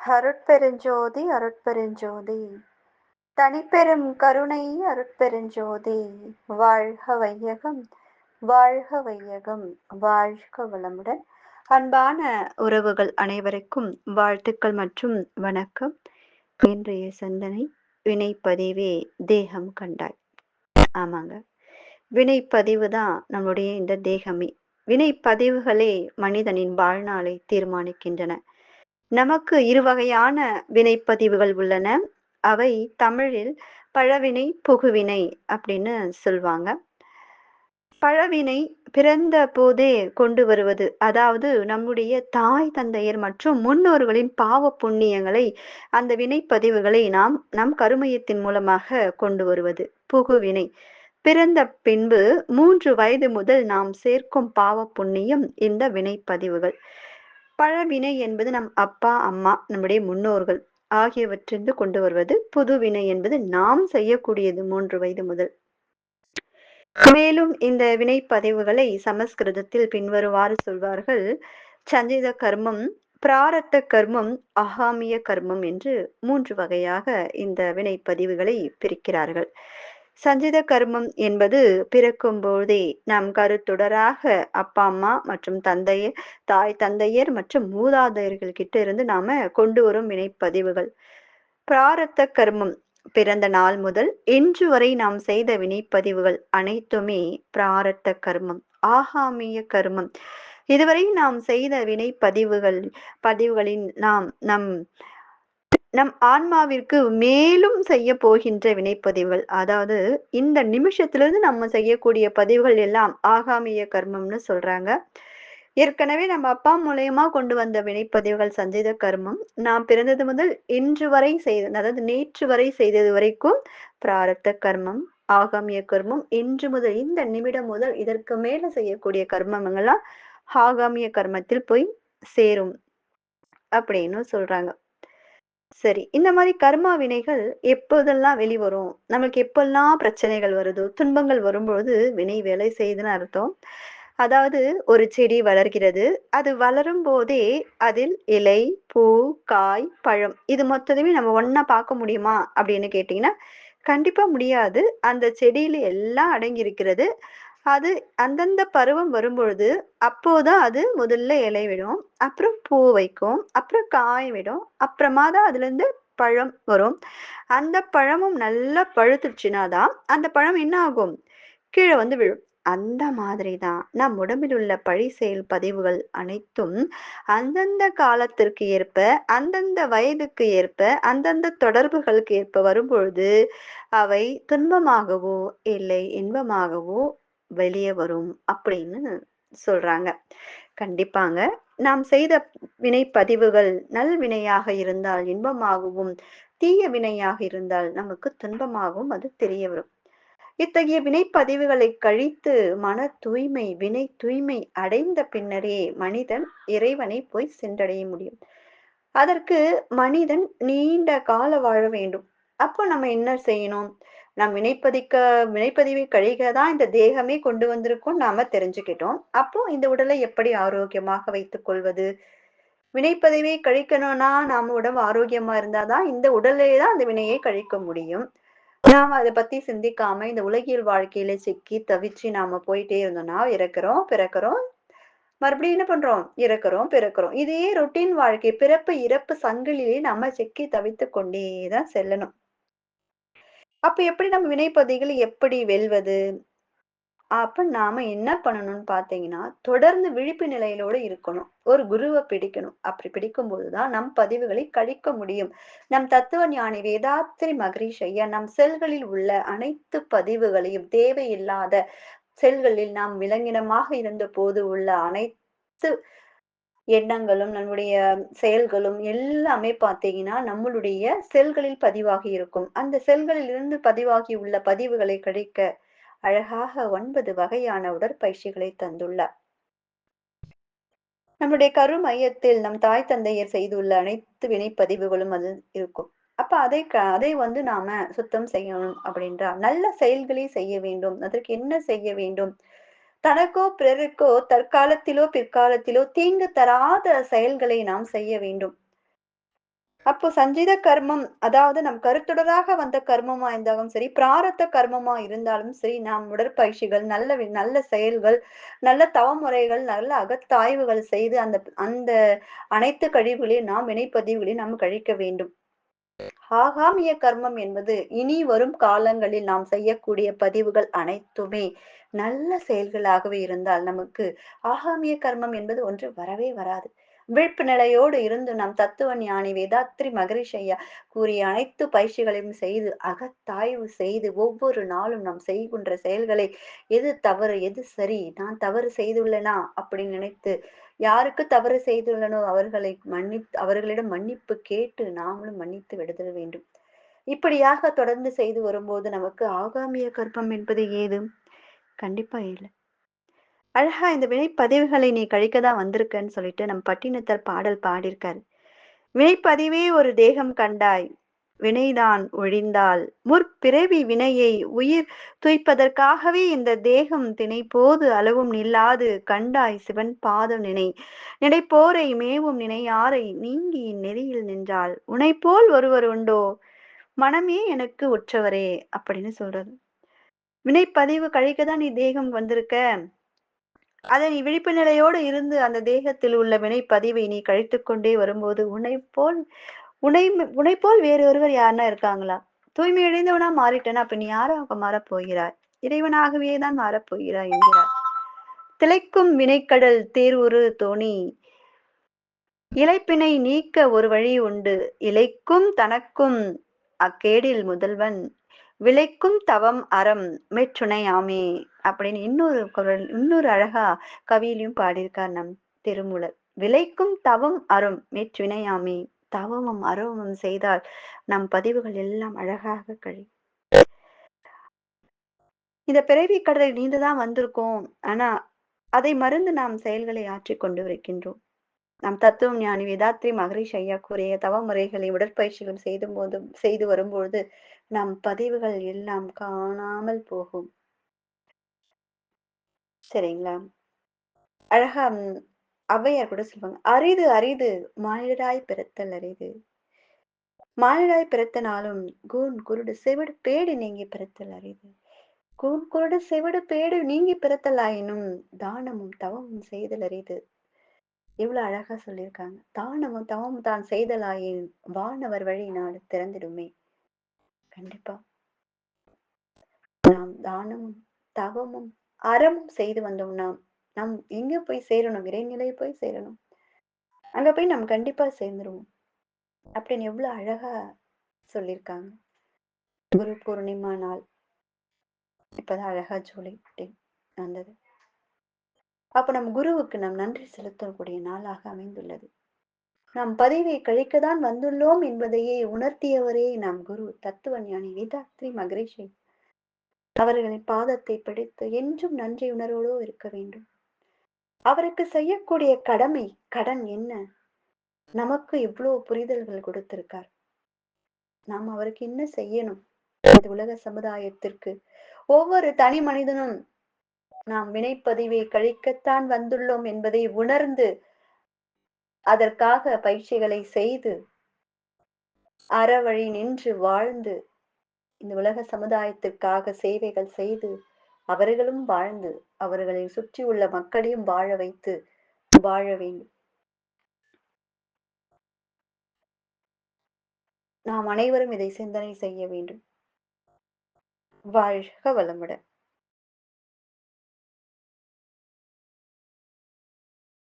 அருட்பெருஞ்சோதி அருட்பெருஞ்சோதி. தனிப்பெரும் கருணை அருட்பெருஞ்சோதி. வாழ்க வையகம் வாழ்க வையகம். வாழ்க வளமுடன். அன்பான உறவுகள் அனைவருக்கும் வாழ்த்துக்கள் மற்றும் வணக்கம். இன்றைய சிந்தனை வினைப்பதிவே தேகம் கண்டாய். ஆமாங்க. வினைப்பதிவு தான் நம்முடைய இந்த தேகமே. வினைப்பதிவுகளே மனிதனின் வாழ்நாளை தீர்மானிக்கின்றன. நமக்கு இரு வகையான வினைப்பதிவுகள் உள்ளன. அவை தமிழில் பழவினை புகுவினை அப்படின்னு சொல்லுவாங்க பழவினை பிறந்த போதே கொண்டு வருவது அதாவது நம்முடைய தாய் தந்தையர் மற்றும் முன்னோர்களின் பாவ புண்ணியங்களை அந்த வினைப்பதிவுகளை நாம் நம் கருமையத்தின் மூலமாக கொண்டு வருவது புகுவினை. பிறந்த பின்பு மூன்று வயது முதல் நாம் சேர்க்கும் பாவ புண்ணியம் இந்த வினைப்பதிவுகள். பழவினை என்பது நம் அப்பா அம்மா நம்முடைய முன்னோர்கள் ஆகியவற்றிலிருந்து கொண்டு வருவது புது வினை என்பது நாம் செய்யக்கூடியது மூன்று வயது முதல். மேலும் இந்த வினை பதிவுகளை சமஸ்கிருதத்தில் பின்வருமாறு சொல்வார்கள் சஞ்சித கர்மம் பிராரத்த கர்மம் அகாமிய கர்மம் என்று மூன்று வகையாக இந்த வினைப்பதிவுகளை பிரிக்கிறார்கள். சஞ்சித கர்மம் என்பது பிறக்கும் போதே நம் கருத்துடராக அப்பா அம்மா மற்றும் தந்தையர் தாய் தந்தையர் மற்றும் மூதாதையர்கள் கிட்ட இருந்து நாம கொண்டு வரும் வினைப்பதிவுகள். பிராரத்த கர்மம் பிறந்த நாள் முதல் இன்று வரை நாம் செய்த வினைப்பதிவுகள் அனைத்துமே பிராரத்த கர்மம் ஆகாமிய கர்மம். இதுவரை நாம் செய்த வினைப்பதிவுகள் பதிவுகளின் நாம் நம் நம் ஆன்மாவிற்கு மேலும் செய்ய போகின்ற வினைப்பதிவுகள் அதாவது இந்த நிமிஷத்திலிருந்து நம்ம செய்யக்கூடிய பதிவுகள் எல்லாம் ஆகாமிய கர்மம்னு சொல்றாங்க. ஏற்கனவே நம்ம அப்பா மூலயமா கொண்டு வந்த வினைப்பதிவுகள் சஞ்சித கர்மம் நாம் பிறந்தது முதல் இன்று வரை செய்த அதாவது நேற்று வரை செய்தது வரைக்கும் பிராரத்த கர்மம் ஆகாமிய கர்மம் இன்று முதல் இந்த நிமிடம் முதல் இதற்கு மேல செய்யக்கூடிய கர்மங்கள்லாம் ஆகாமிய கர்மத்தில் போய் சேரும் அப்படின்னு சொல்றாங்க. சரி. இந்த மாதிரி கர்மா வினைகள் எப்போதெல்லாம் வெளிவரும்? நமக்கு எப்பெல்லாம் பிரச்சனைகள் வருதோ துன்பங்கள் வரும்பொழுது வினை வேலை செய்யுதுன்னு அர்த்தம். அதாவது ஒரு செடி வளர்கிறது. அது வளரும் போதே அதில் இலை பூ காய் பழம் இது மொத்தத்தையுமே நம்ம ஒன்னா பார்க்க முடியுமா? அப்படின்னு கேட்டீங்கன்னா கண்டிப்பா முடியாது. அந்த செடியில எல்லாம் அடங்கி இருக்கிறது அது அந்தந்த பருவம் வரும்பொழுது அப்போதான் அது முதல்ல இலை விடும் அப்புறம் பூ வைக்கும் அப்புறம் காய் விடும் அப்புறமா தான் அதுலேருந்து பழம் வரும். அந்த பழமும் நல்லா பழுத்துச்சுன்னா தான் அந்த பழம் என்ன ஆகும்? கீழே வந்து விழும். அந்த மாதிரி தான். நம் உடம்பில் உள்ள பழி செயல் பதிவுகள் அனைத்தும் அந்தந்த காலத்திற்கு ஏற்ப அந்தந்த வயதுக்கு ஏற்ப அந்தந்த தொடர்புகளுக்கு ஏற்ப வரும்பொழுது அவை துன்பமாகவோ இல்லை இன்பமாகவோ வெளியே வரும் அப்படின்னு சொல்றாங்க. கண்டிப்பாங்க. நாம் செய்த வினைப்பதிவுகள் நல் வினையாக இருந்தால் இன்பமாகவும் தீய வினையாக இருந்தால் நமக்கு துன்பமாகவும் அது தெரிய வரும். இத்தகைய வினைப்பதிவுகளை கழித்து மன தூய்மை வினை தூய்மை அடைந்த பின்னரே மனிதன் இறைவனை போய் சென்றடைய முடியும். அதற்கு மனிதன் நீண்ட கால வாழ வேண்டும். அப்போ நம்ம என்ன செய்யணும்? நாம் வினைப்பதிக்க வினைப்பதிவை கழிக தான் இந்த தேகமே கொண்டு வந்திருக்கோம் நாம தெரிஞ்சுக்கிட்டோம். அப்போ இந்த உடலை எப்படி ஆரோக்கியமாக வைத்துக் கொள்வது? வினைப்பதிவை கழிக்கணும்னா நாம உடம்பு ஆரோக்கியமா இருந்தாதான் இந்த உடலே தான் அந்த வினையை கழிக்க முடியும். நாம அதை பத்தி சிந்திக்காம இந்த உலகியல் வாழ்க்கையில சிக்கி தவிச்சு நாம போயிட்டே இருந்தோம்னா இறக்குறோம் பிறக்கிறோம். மறுபடியும் என்ன பண்றோம்? இறக்குறோம் பிறக்கிறோம். இதே ரொட்டீன் வாழ்க்கை பிறப்பு இறப்பு சங்கிலிலே நம்ம சிக்கி தவித்து கொண்டேதான் செல்லணும். அப்ப எப்படி நம்ம வினைப்பதிகளை எப்படி வெல்வது? அப்ப நாம என்ன பண்ணணும்னு பாத்தீங்கன்னா தொடர்ந்து விழிப்பு நிலையிலோட இருக்கணும். ஒரு குருவை பிடிக்கணும். அப்படி பிடிக்கும் போதுதான் நம் பதிவுகளை கழிக்க முடியும். நம் தத்துவ ஞானி வேதாத்திரி மகரிஷ் ஐயா நம் செல்களில் உள்ள அனைத்து பதிவுகளையும் தேவையில்லாத செல்களில் நாம் விலங்கினமாக இருந்த போது உள்ள அனைத்து எண்ணங்களும் நம்முடைய செயல்களும் எல்லாமே பார்த்தீங்கன்னா நம்மளுடைய செல்களில் பதிவாகி இருக்கும். அந்த செல்களில் இருந்து பதிவாகி உள்ள பதிவுகளை கழிக்க அழகாக ஒன்பது வகையான உடற்பயிற்சிகளை தந்துள்ளார். நம்முடைய கரு மையத்தில் நம் தாய் தந்தையர் செய்துள்ள அனைத்து வினைப்பதிவுகளும் அது இருக்கும். அப்ப அதை அதை வந்து நாம சுத்தம் செய்யணும் அப்படின்றா நல்ல செயல்களை செய்ய வேண்டும். அதற்கு என்ன செய்ய வேண்டும்? தனக்கோ பிறருக்கோ தற்காலத்திலோ பிற்காலத்திலோ தீங்கு தராத செயல்களை நாம் செய்ய வேண்டும் அப்போ சஞ்சித கர்மம் அதாவது நம் கருத்துடராக வந்த கர்மமா இருந்தாலும் சரி, பிராரத்த கர்மமா இருந்தாலும் சரி, நாம் உடற்பயிற்சிகள், நல்ல நல்ல செயல்கள், நல்ல தவமுறைகள், நல்ல அகத்தாய்வுகள் செய்து அந்த அந்த அனைத்து கழிவுகளையும் நாம் வினைப்பதிவுகளையும் நாம் கழிக்க வேண்டும். ஆகாமிய கர்மம் என்பது இனி வரும் காலங்களில் நாம் செய்யக்கூடிய பதிவுகள் அனைத்துமே நல்ல செயல்களாகவே இருந்தால் நமக்கு ஆகாமிய கர்மம் என்பது ஒன்று வரவே வராது. விழிப்பு நிலையோடு இருந்து நம் தத்துவ ஞானி வேதாத்ரி மகரிஷ் ஐயா கூறிய அனைத்து பயிற்சிகளையும் செய்து அகத்தாய்வு செய்து ஒவ்வொரு நாளும் நாம் செய்கின்ற செயல்களை எது தவறு எது சரி நான் தவறு செய்துள்ளனா அப்படின்னு நினைத்து யாருக்கு தவறு செய்துள்ளனோ அவர்களை மன்னி அவர்களிடம் மன்னிப்பு கேட்டு நாமளும் மன்னித்து விடுதல் வேண்டும். இப்படியாக தொடர்ந்து செய்து வரும்போது நமக்கு ஆகாமிய கர்ப்பம் என்பது ஏது? கண்டிப்பா இல்லை. அழகா இந்த வினைப்பதிவுகளை நீ கழிக்க தான் வந்திருக்கன்னு சொல்லிட்டு நம் பட்டினத்தர் பாடல் பாடியிருக்காரு. வினைப்பதிவே ஒரு தேகம் கண்டாய் வினைதான் ஒழிந்தால் முற்பிறவி வினையை உயிர் துய்ப்பதற்காகவே இந்த தேகம் திணைப்போது அளவும் நில்லாது கண்டாய் சிவன் பாதம் நினை நினைப்போரை மேவும் நினையாரை நீங்கி நெறியில் நின்றால் உனைப்போல் ஒருவர் உண்டோ மனமே எனக்கு உற்றவரே அப்படின்னு சொல்றது. வினைப்பதிவு கழிக்க தான் நீ தேகம் வந்திருக்க. அதை நீ விழிப்பு நிலையோடு இருந்து அந்த தேகத்தில் உள்ள வினைப்பதிவை நீ கழித்து கொண்டே வரும்போது உன்னை போல் உன்னை உன்னை போல் வேறு ஒருவர் யாருன்னா இருக்காங்களா? தூய்மை அடைந்தவனா மாறிட்டனா அப்ப நீ யாராக மாறப் போகிறாய்? இறைவனாகவே தான் மாறப் போகிறாய் என்கிறார். திளைக்கும் வினைக்கடல் தேர்வுரு தோணி இலைப்பினை நீக்க ஒரு வழி உண்டு. இலைக்கும் தனக்கும் அக்கேடில் முதல்வன் விளைக்கும் தவம் அறம் மெற்றுணையாமே அப்படின்னு இன்னொரு குரல் இன்னொரு அழகா கவியிலையும் பாடியிருக்கார் நம் திருமூலர். விளைக்கும் தவம் அறம் மெற்றுணையாமே தவமும் அறமும் செய்தால் நம் பதிவுகள் எல்லாம் அழகாக கழியும். இந்த பிறவி கடலை நீந்துதான் வந்திருக்கோம். ஆனா அதை மறந்து நாம் செயல்களை ஆற்றி கொண்டு இருக்கின்றோம் நம் தத்துவம் ஞானி வேதாத்ரி மகரிஷ் ஐயா கூறிய தவ முறைகளை உடற்பயிற்சிகள் செய்தும் போதும் செய்து வரும்பொழுது நம் பதிவுகள் எல்லாம் காணாமல் போகும். சரிங்களா? அழகா அவ்வையார் கூட சொல்லுவாங்க அரிது அரிது மானிடராய் பிறத்தல் அரிது. மானிடராய் பிறத்தனாலும் கூன் குருடு செவிடு பேடு நீங்கி பிறத்தல் அரிது. கூன் குருடு செவிடு பேடு நீங்கி பிறத்தலாயினும் தானமும் தவமும் செய்தல் அரிது. இவ்வளவு அழகா சொல்லியிருக்காங்க. தானமும் தவமும் தான் செய்தலாயின் வானவர் வழி நாடு திறந்திடுமே. கண்டிப்பா. நாம் தானமும் தவமும் அறமும் செய்து வந்தோம் நாம். எங்க போய் சேரணும்? இறைநிலை போய் சேரணும். அங்க போய் நம்ம கண்டிப்பா சேர்ந்துருவோம். அப்படின்னு எவ்வளவு அழகா சொல்லியிருக்காங்க. குரு பூர்ணிமா நாள். இப்பதான் அழகா ஜூலை வந்தது அப்ப நம் குருவுக்கு நாம் நன்றி செலுத்தக்கூடிய நாளாக அமைந்துள்ளது. நாம் பதிவை கழிக்கத்தான் வந்துள்ளோம் என்பதையே உணர்த்தியவரே நம் குரு தத்துவ ஞானி வேதாத்ரி மகரிஷி. அவர்களின் பாதத்தை பிடித்து என்றும் நன்றி உணர்வோடு இருக்க வேண்டும். அவருக்கு செய்யக்கூடிய கடமை கடன் என்ன? நமக்கு இவ்வளவு புரிதல்கள் கொடுத்திருக்கார். நாம் அவருக்கு என்ன செய்யணும்? இது உலக சமுதாயத்திற்கு ஒவ்வொரு தனி மனிதனும் நாம் வினைப்பதிவை கழிக்கத்தான் வந்துள்ளோம் என்பதை உணர்ந்து அதற்காக பயிற்சிகளை செய்து அறவழி நின்று வாழ்ந்து இந்த உலக சமுதாயத்திற்காக சேவைகள் செய்து அவர்களும் வாழ்ந்து அவர்களை சுற்றியுள்ள மக்களையும் வாழ வைத்து வாழ வேண்டும். நாம் அனைவரும் இதை சிந்தனை செய்ய வேண்டும். வாழ்க வளமுடன்.